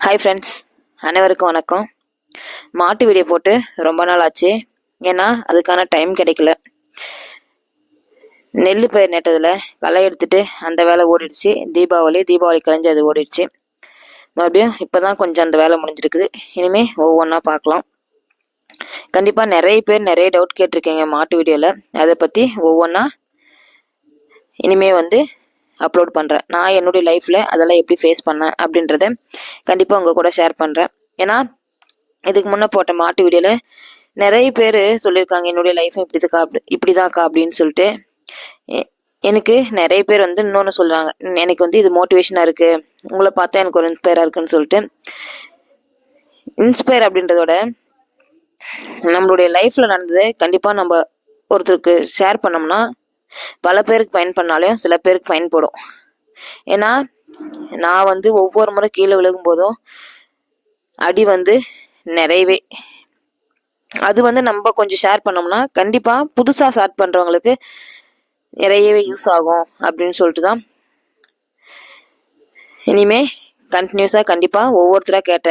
Hi friends அனைவருக்கும் வணக்கம். மாட்டு வீடியோ போட்டு ரொம்ப நாள் ஆச்சு. ஏன்னா அதுக்கான டைம் கிடைக்கல. நெல் பயிர் நட்டதில் களை எடுத்துட்டு அந்த வேலை ஓடிடுச்சு. தீபாவளி தீபாவளி கழிஞ்சு அது ஓடிடுச்சு. மறுபடியும் இப்போ தான் கொஞ்சம் அந்த வேலை முடிஞ்சிருக்குது. இனிமேல் ஒவ்வொன்றா பார்க்கலாம். கண்டிப்பாக நிறைய பேர் நிறைய டவுட் கேட்டிருக்கீங்க மாட்டு வீடியோவில் அதை பற்றி ஒவ்வொன்றா இனிமேல் வந்து அப்லோட் பண்ணுறேன் நான் என்னுடைய லைஃப்பில் அதெல்லாம் எப்படி ஃபேஸ் பண்ணேன் அப்படின்றத கண்டிப்பாக உங்கள் கூட ஷேர் பண்ணுறேன் ஏன்னா இதுக்கு முன்னே போட்ட மாட்டு வீடியோவில் நிறைய பேர் சொல்லியிருக்காங்க என்னுடைய லைஃப்பும் இப்படி இருக்கா அப்படி இப்படி தான்க்கா அப்படின்னு சொல்லிட்டு. எ- எனக்கு நிறைய பேர் வந்து இன்னொன்று சொல்கிறாங்க எனக்கு வந்து இது மோட்டிவேஷனாக இருக்குது உங்களை பார்த்தா எனக்கு ஒரு இன்ஸ்பயராக இருக்குன்னு சொல்லிட்டு. இன்ஸ்பயர் அப்படின்றதோட நம்மளுடைய லைஃப்பில் நடந்தது கண்டிப்பாக நம்ம ஒருத்தருக்கு ஷேர் பண்ணோம்னா பல பேருக்கு ஃபைன் பண்ணாலையும் சில பேருக்கு ஃபைன் போடும். ஏன்னா நான் வந்து ஒவ்வொரு முறை கீழே விழுகும் போதும் அடி வந்து நிறையவே. அது வந்து நம்ம கொஞ்சம் ஷேர் பண்ணோம்னா கண்டிப்பாக புதுசாக ஸ்டார்ட் பண்ணுறவங்களுக்கு நிறையவே யூஸ் ஆகும் அப்படின்னு சொல்லிட்டு தான். இனிமே கண்டினியூஸாக கண்டிப்பாக ஒவ்வொருத்தராக கேட்ட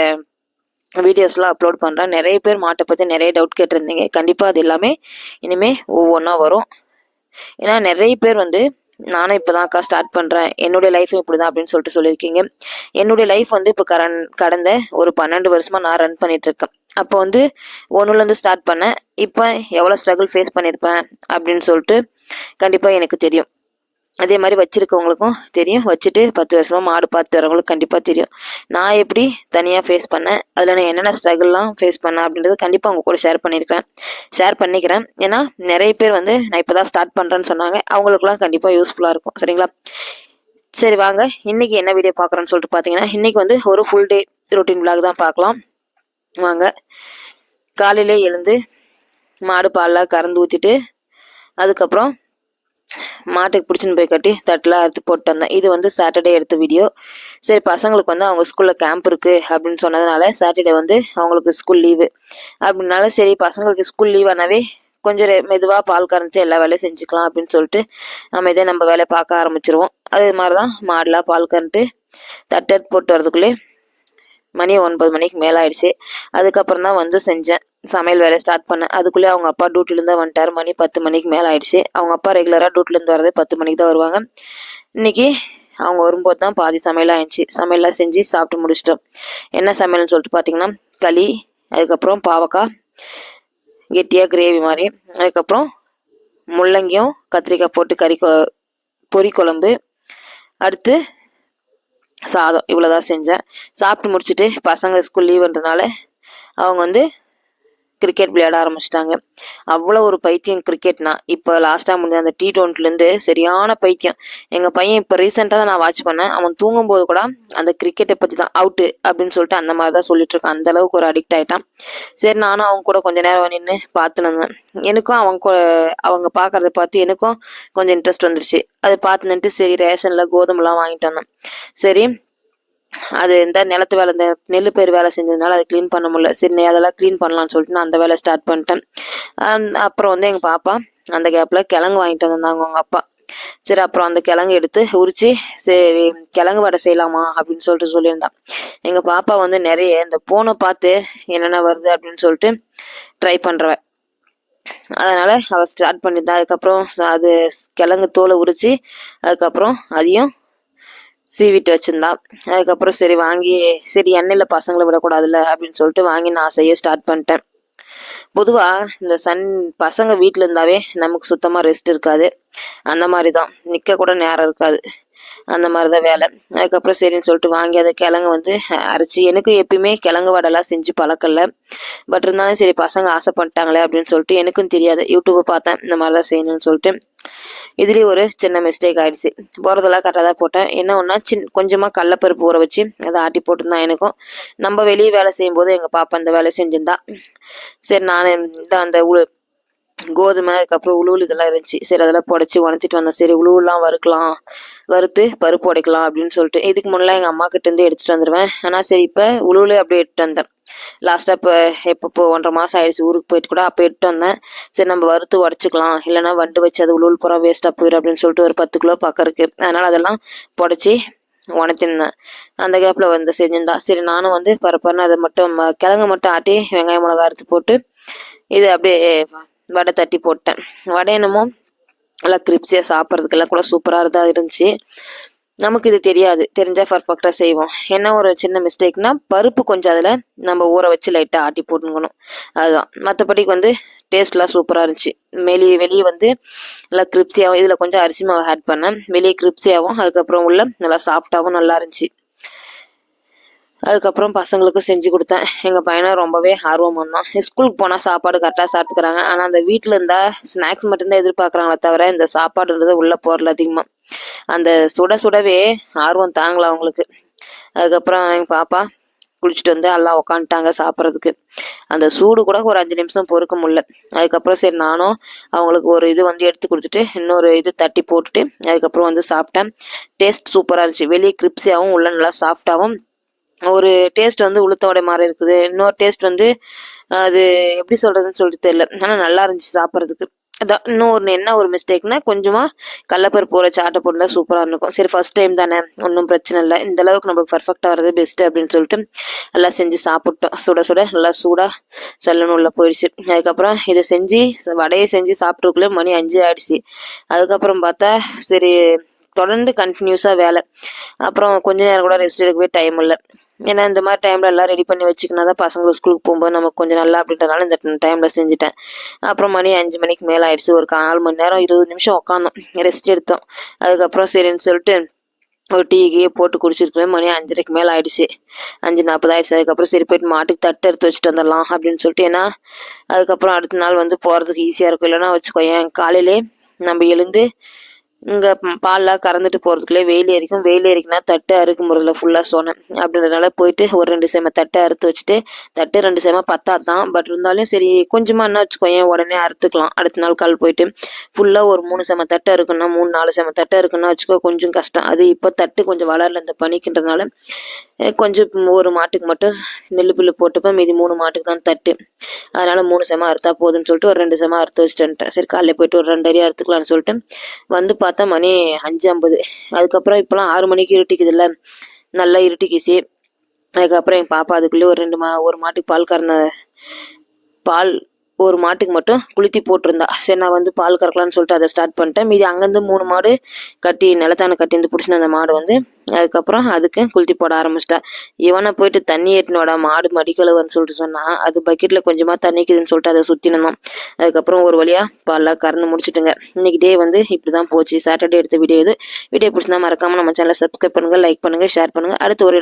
வீடியோஸ்லாம் அப்லோட் பண்ணுறேன் நிறைய பேர் மாட்டை பற்றி நிறைய டவுட் கேட்டிருந்தீங்க. கண்டிப்பாக அது எல்லாமே இனிமேல் ஒவ்வொன்றா வரும். ஏன்னா நிறைய பேர் வந்து நானும் இப்போ தான்க்கா ஸ்டார்ட் பண்ணுறேன் என்னுடைய லைஃப்பும் இப்படி தான் அப்படின்னு சொல்லிட்டு சொல்லியிருக்கீங்க. என்னுடைய லைஃப் வந்து இப்போ கரண் கடந்த ஒரு பன்னெண்டு வருஷமாக நான் ரன் பண்ணிட்டு இருக்கேன் அப்போ வந்து ஒன்றுலேருந்து ஸ்டார்ட் பண்ணேன். இப்போ எவ்வளோ ஸ்ட்ரகிள் ஃபேஸ் பண்ணியிருப்பேன் அப்படின்னு சொல்லிட்டு கண்டிப்பாக எனக்கு தெரியும். அதே மாதிரி வச்சுருக்கவங்களுக்கும் தெரியும். வச்சுட்டு பத்து வருஷமாக மாடு பார்த்து வரவங்களுக்கு கண்டிப்பாக தெரியும். நான் எப்படி தனியாக ஃபேஸ் பண்ணேன்? அதில் நான் என்னென்ன ஸ்ட்ரகிள்லாம் ஃபேஸ் பண்ணேன் அப்படின்றது கண்டிப்பாக உங்கள் கூட ஷேர் பண்ணியிருக்கிறேன் ஷேர் பண்ணிக்கிறேன். ஏன்னா நிறைய பேர் வந்து நான் இப்போ தான் ஸ்டார்ட் பண்ணுறேன்னு சொன்னாங்க அவங்களுக்குலாம் கண்டிப்பாக யூஸ்ஃபுல்லாக இருக்கும். சரிங்களா? சரி வாங்க. இன்னைக்கு என்ன வீடியோ பார்க்குறோன்னு சொல்லிட்டு பார்த்தீங்கன்னா இன்றைக்கி வந்து ஒரு ஃபுல் டே ரொட்டீன் பிளாக் தான் பார்க்கலாம். வாங்க. காலையிலே எழுந்து மாடு பாலில் கறந்து ஊற்றிட்டு அதுக்கப்புறம் மாட்டுக்கு பிடிச்சின்னு போய் கட்டி தட்டில் அறுத்து போட்டு வந்தேன். இது வந்து சாட்டர்டே எடுத்த வீடியோ சரி பசங்களுக்கு வந்து அவங்க ஸ்கூலில் கேம்ப் இருக்குது அப்படின்னு சொன்னதுனால சாட்டர்டே வந்து அவங்களுக்கு ஸ்கூல் லீவு அப்படின்னால சரி பசங்களுக்கு ஸ்கூல் லீவ் ஆனாவே கொஞ்சம் மெதுவாக பால் கறந்துட்டு எல்லா வேலையும் செஞ்சுக்கலாம் அப்படின்னு சொல்லிட்டு நம்ம இதே நம்ம வேலையை பார்க்க ஆரம்பிச்சிருவோம். அதே மாதிரி தான் மாடெலாம் பால் கறந்துட்டு தட்டெடுத்து போட்டு வரதுக்குள்ளே மணி ஒன்பது மணிக்கு மேலே ஆயிடுச்சு அதுக்கப்புறம் தான் வந்து செஞ்சேன். சமையல் வேலையை ஸ்டார்ட் பண்ணேன். அதுக்குள்ளே அவங்க அப்பா டியூட்டிலேருந்து வந்துட்டார். மணி பத்து மணிக்கு மேலே ஆயிடுச்சு. அவங்க அப்பா ரெகுலராக டியூட்டிலேருந்து வரதே பத்து மணிக்கு தான் வருவாங்க. இன்னைக்கு அவங்க வரும்போது தான் பாதி சமையல் ஆயிடுச்சு. சமையலாக செஞ்சு சாப்பிட்டு முடிச்சிட்டோம். என்ன சமையல்னு சொல்லிட்டு பார்த்தீங்கன்னா களி அதுக்கப்புறம் பாவக்காய் கெட்டியாக கிரேவி மாதிரி. அதுக்கப்புறம் முள்ளங்கியும் கத்திரிக்காய் போட்டு கறி பொறி பொரி குழம்பு. அடுத்து சாதம். இவ்வளோதான் செஞ்சேன். சாப்பிட்டு முடிச்சுட்டு பசங்க ஸ்கூல் லீவுன்றனால அவங்க வந்து கிரிக்கெட் விளையாட ஆரம்பிச்சிட்டாங்க. அவ்வளோ ஒரு பைத்தியம் கிரிக்கெட்னா இப்போ லாஸ்ட்டாக முடிஞ்ச அந்த டி டுவெண்ட்டிலேருந்து சரியான பைத்தியம். எங்கள் பையன் இப்போ ரீசெண்டாக தான் நான் வாட்ச் பண்ணேன். அவன் தூங்கும்போது கூட அந்த கிரிக்கெட்டை பற்றி தான் அவுட்டு அப்படின்னு சொல்லிட்டு அந்த மாதிரி தான் சொல்லிட்டு இருக்கான். அந்த அளவுக்கு ஒரு அடிக்ட் ஆயிட்டான். சரி நானும் அவங்க கூட கொஞ்ச நேரம் நின்று பார்த்துனேங்க எனக்கும் அவங்க அவங்க பார்க்கறத பார்த்து எனக்கும் கொஞ்சம் இன்ட்ரெஸ்ட் வந்துருச்சு அது பார்த்து நின்று சரி ரேஷனில் கோதுமைலாம் வாங்கிட்டு வந்தேன். சரி அது இந்த நிலத்து வேலை இந்த நெல் பயிர் வேலை செஞ்சதுனால அதை க்ளீன் பண்ண முடியல. சரி நீ அதெல்லாம் க்ளீன் பண்ணலாம்னு சொல்லிட்டு நான் அந்த வேலை ஸ்டார்ட் பண்ணிட்டேன். அப்புறம் வந்து எங்கள் பாப்பா அந்த கேப்பில் கிழங்கு வாங்கிட்டு வந்தாங்க அவங்க அப்பா. சரி அப்புறம் அந்த கிழங்கு எடுத்து உரிச்சு சரி கிழங்கு வடை செய்யலாமா அப்படின்னு சொல்லிட்டு சொல்லியிருந்தான் எங்கள் பாப்பா வந்து நிறைய இந்த பூனை பார்த்து என்னென்ன வருது அப்படின்னு சொல்லிட்டு ட்ரை பண்ணுறவ அதனால் அவள் ஸ்டார்ட் பண்ணியிருந்தா அதுக்கப்புறம் அது கிழங்கு தோலை உரிச்சு அதுக்கப்புறம் அதையும் சீவிட்டு வச்சிருந்தா. அதுக்கப்புறம் சரி வாங்கி சரி எண்ணெயில் பசங்களை விடக்கூடாதுல்ல அப்படின்னு சொல்லிட்டு வாங்கி நான் செய்ய ஸ்டார்ட் பண்ணிட்டேன். பொதுவாக இந்த சன் பசங்க வீட்டில் இருந்தாவே நமக்கு சுத்தமாக ரெஸ்ட் இருக்காது. அந்த மாதிரி தான் நிற்க கூட நேரம் இருக்காது. அந்த மாதிரி தான் வேலை. அதுக்கப்புறம் சரின்னு சொல்லிட்டு வாங்கி அதை கிழங்கு வந்து அரைச்சி எனக்கு எப்பயுமே கிழங்கு வடைலாம் செஞ்சு பழக்கல பட் இருந்தாலும் சரி பசங்க ஆசைப்பட்டாங்களே அப்படின்னு சொல்லிட்டு எனக்கும் தெரியாது. யூடியூப்பை பார்த்தேன் இந்த மாதிரி தான் செய்யணும்னு சொல்லிட்டு. இதுலேயும் ஒரு சின்ன மிஸ்டேக் ஆயிடுச்சு. போகிறதெல்லாம் கரெக்டாக தான் போட்டேன். என்ன ஒன்றா சின் கொஞ்சமாக கடலப்பருப்பு ஊற வச்சு அதை ஆட்டி போட்டுருந்தான் எனக்கும். நம்ம வெளியே வேலை செய்யும்போது எங்கள் பாப்பா அந்த வேலை செஞ்சிருந்தா. சரி நான் இந்த அந்த கோதுமை அதுக்கப்புறம் உளுவுல இதெல்லாம் இருந்துச்சு. சரி அதெல்லாம் புடச்சி உணர்த்திட்டு வந்தேன். சரி உளுவுலாம் வறுக்கலாம் வறுத்து பருப்பு உடைக்கலாம் அப்படின்னு சொல்லிட்டு. இதுக்கு முன்னெல்லாம் எங்கள் அம்மா கிட்ட இருந்து எடுத்துட்டு வந்துடுவேன் ஆனால் சரி இப்போ உளுவுல அப்படியே எடுத்துட்டு வந்தேன். லாஸ்ட்டாக இப்போ எப்போ இப்போ ஒன்றரை மாதம் ஆயிடுச்சு. ஊருக்கு போயிட்டு கூட அப்போ எடுத்து வந்தேன். சரி நம்ம வறுத்து உடச்சிக்கலாம். இல்லைன்னா வண்டு வச்சு அது உளுவுல் பூரா வேஸ்ட்டாக போயிடும் அப்படின்னு சொல்லிட்டு ஒரு பத்து கிலோ பக்கம் இருக்குது அதனால் அதெல்லாம் புடச்சி உணத்திருந்தேன் அந்த கேப்பில் வந்து செஞ்சிருந்தா. சரி நானும் வந்து பரப்பரன்னு அதை மட்டும் ம- கிழங்கு மட்டும் ஆட்டி வெங்காயம் மிளகா அறுத்து போட்டு இது அப்படியே வடை தட்டி போட்டேன். வடை என்னமோ நல்லா கிரிப்ஸியாக சாப்பிட்றதுக்கெல்லாம் கூட சூப்பராக தான் இருந்துச்சு. நமக்கு இது தெரியாது. தெரிஞ்சால் பர்ஃபெக்டாக செய்வோம். என்ன ஒரு சின்ன மிஸ்டேக்னா பருப்பு கொஞ்சம் அதில் நம்ம ஊற வச்சு லைட்டாக ஆட்டி போட்டுக்கணும். அதுதான். மற்றபடிக்கு வந்து டேஸ்ட்லாம் சூப்பராக இருந்துச்சு. வெளியே வெளியே வந்து நல்லா கிரிப்ஸியாகவும் இதில் கொஞ்சம் அரிசி மாவு ஆட் பண்ணேன். வெளியே கிரிப்ஸியாகவும் அதுக்கப்புறம் உள்ள நல்லா சாஃப்டாகவும் நல்லா இருந்துச்சு. அதுக்கப்புறம் பசங்களுக்கும் செஞ்சு கொடுத்தேன். எங்கள் பையனை ரொம்பவே ஆர்வம் வந்தான். ஸ்கூலுக்கு போனால் சாப்பாடு கரெக்டாக சாப்பிட்டுக்கிறாங்க. ஆனால் அந்த வீட்டில் இருந்தால் ஸ்நாக்ஸ் மட்டும்தான் எதிர்பார்க்குறாங்களே தவிர இந்த சாப்பாடுன்றது உள்ளே போகிறல அதிகமாக அந்த சுட சுடவே ஆர்வம் தாங்கல அவங்களுக்கு. அதுக்கப்புறம் எங்கள் பாப்பா குளிச்சுட்டு வந்து எல்லாம் உக்காந்துட்டாங்க சாப்பிட்றதுக்கு. அந்த சூடு கூட ஒரு அஞ்சு நிமிஷம் பொறுக்க முடியல. அதுக்கப்புறம் சரி நானும் அவங்களுக்கு ஒரு இது வந்து எடுத்து கொடுத்துட்டு இன்னொரு இது தட்டி போட்டுட்டு அதுக்கப்புறம் வந்து சாப்பிட்டேன். டேஸ்ட் சூப்பராக இருந்துச்சு. வெளியே கிரிப்ஸியாகவும் உள்ள நல்லா சாஃப்டாகவும் ஒரு டேஸ்ட் வந்து உளுத்தோட மாதிரி இருக்குது. இன்னொரு டேஸ்ட் வந்து அது எப்படி சொல்கிறதுன்னு சொல்லிட்டு தெரியல. ஆனால் நல்லா இருந்துச்சு சாப்பிட்றதுக்கு. அதான் இன்னொரு என்ன ஒரு மிஸ்டேக்னா கொஞ்சமாக கடலப்பருப்பு போகிற சாட்டை போட்டால் சூப்பராக இருக்கும். சரி ஃபர்ஸ்ட் டைம் தானே ஒன்றும் பிரச்சனை இல்லை. இந்த அளவுக்கு நம்மளுக்கு பர்ஃபெக்டாக வரது பெஸ்ட்டு அப்படின்னு சொல்லிட்டு நல்லா செஞ்சு சாப்பிட்டோம். சுட சுட நல்லா சூடாக சல்லுன்னு உள்ள போயிடுச்சு. அதுக்கப்புறம் இதை செஞ்சு வடையை செஞ்சு சாப்பிட்றதுக்குள்ளே மணி அஞ்சு ஆயிடுச்சு. அதுக்கப்புறம் பார்த்தா சரி தொடர்ந்து கண்டினியூஸாக வேலை. அப்புறம் கொஞ்ச நேரம் கூட ரெஸ்ட் எடுக்கவே டைம் இல்லை. ஏன்னா இந்த மாதிரி டைமில் எல்லாம் ரெடி பண்ணி வச்சுக்கினா தான் பசங்க ஸ்கூலுக்கு போகும்போது நமக்கு கொஞ்சம் நல்லா அப்படின்றதுனால இந்த டைமில் செஞ்சுட்டேன். அப்புறம் மணி அஞ்சு மணிக்கு மேலே ஆயிடுச்சு. ஒரு நாலு மணி நேரம் இருபது நிமிஷம் உட்காந்தோம் ரெஸ்ட் எடுத்தோம். அதுக்கப்புறம் சரின்னு சொல்லிட்டு ஒரு டீ கீ போட்டு குடிச்சிருக்கோம் மணி அஞ்சரைக்கு மேலே ஆயிடுச்சு. அஞ்சு நாற்பது ஆயிடுச்சு. அதுக்கப்புறம் சரி போயிட்டு மாட்டுக்கு தட்டு எடுத்து வச்சுட்டு வந்துடலாம் அப்படின்னு சொல்லிட்டு ஏன்னா அதுக்கப்புறம் அடுத்த நாள் வந்து போகிறதுக்கு ஈஸியாக இருக்கும். இல்லைன்னா வச்சுக்கோ ஏன் காலையிலே நம்ம எழுந்து இங்கே பால்லாம் கறந்துட்டு போகிறதுக்குள்ளே வெயில் எரிக்கும் வெயில் ஏறிக்குன்னா தட்டு அறுக்கும் போகிறதுல ஃபுல்லாக சொன்னேன் அப்படின்றதுனால போயிட்டு ஒரு ரெண்டு சேமை தட்டை அறுத்து வச்சுட்டு தட்டு ரெண்டு சேமை பத்தாதான். பட் இருந்தாலும் சரி கொஞ்சமாக என்ன வச்சுக்கோ ஏன் உடனே அறுத்துக்கலாம். அடுத்த நாள் கால் போயிட்டு ஃபுல்லாக ஒரு மூணு செம தட்டை இருக்குன்னா மூணு நாலு செம தட்டை இருக்குன்னா வச்சுக்கோ கொஞ்சம் கஷ்டம். அது இப்போ தட்டு கொஞ்சம் வளரல இந்த பனிக்கின்றதுனால கொஞ்சம் ஒரு மாட்டுக்கு மட்டும் நெல் புல்லு போட்டுப்பேன். மீதி மூணு மாட்டுக்கு தான் தட்டு. அதனால மூணு செம அறுத்தா போதும்னு சொல்லிட்டு ஒரு ரெண்டு செம அறுத்து வச்சுட்டு சரி காலையில் போயிட்டு ஒரு ரெண்டு அறுத்துக்கலாம்னு சொல்லிட்டு வந்து பார்த்தா மணி அஞ்சு ஐம்பது. அதுக்கப்புறம் இப்போலாம் ஆறு மணிக்கு இருட்டிக்குதுல்ல. நல்லா இருட்டிக்குச்சு. அதுக்கப்புறம் எங்கள் பாப்பா அதுக்குள்ளேயே ஒரு ரெண்டு மா ஒரு மாட்டுக்கு பால் கறந்த பால் ஒரு மாட்டுக்கு மட்டும் குளுத்தி போட்டிருந்தா. சரி நான் வந்து பால் கறக்கலாம்னு சொல்லிட்டு அதை ஸ்டார்ட் பண்ணிட்டேன். மீதி அங்கேருந்து மூணு மாடு கட்டி நிலத்தான கட்டி வந்து பிடிச்சின அந்த மாடு வந்து அதுக்கப்புறம் அதுக்கு குளுத்தி போட ஆரம்பிச்சிட்டா. இவனை போயிட்டு தண்ணி ஏற்றினோட மாடு மடிக்கழுவன்னு சொல்லிட்டு சொன்னால் அது பக்கெட்டில் கொஞ்சமாக தண்ணிக்குதுன்னு சொல்லிட்டு அதை சுற்றினோம் அதுக்கப்புறம் ஒரு வழியாக பால்லாம் கறந்து முடிச்சிட்டுங்க. இன்னைக்கு டே வந்து இப்படி தான் போச்சு. சாட்டர்டே எடுத்த வீடியோ இது. வீடியோ பிடிச்சிருந்தா மறக்காமல் நம்ம சேனலை சப்ஸ்கிரைப் பண்ணுங்கள் லைக் பண்ணுங்கள் ஷேர் பண்ணுங்க. அடுத்து ஒரு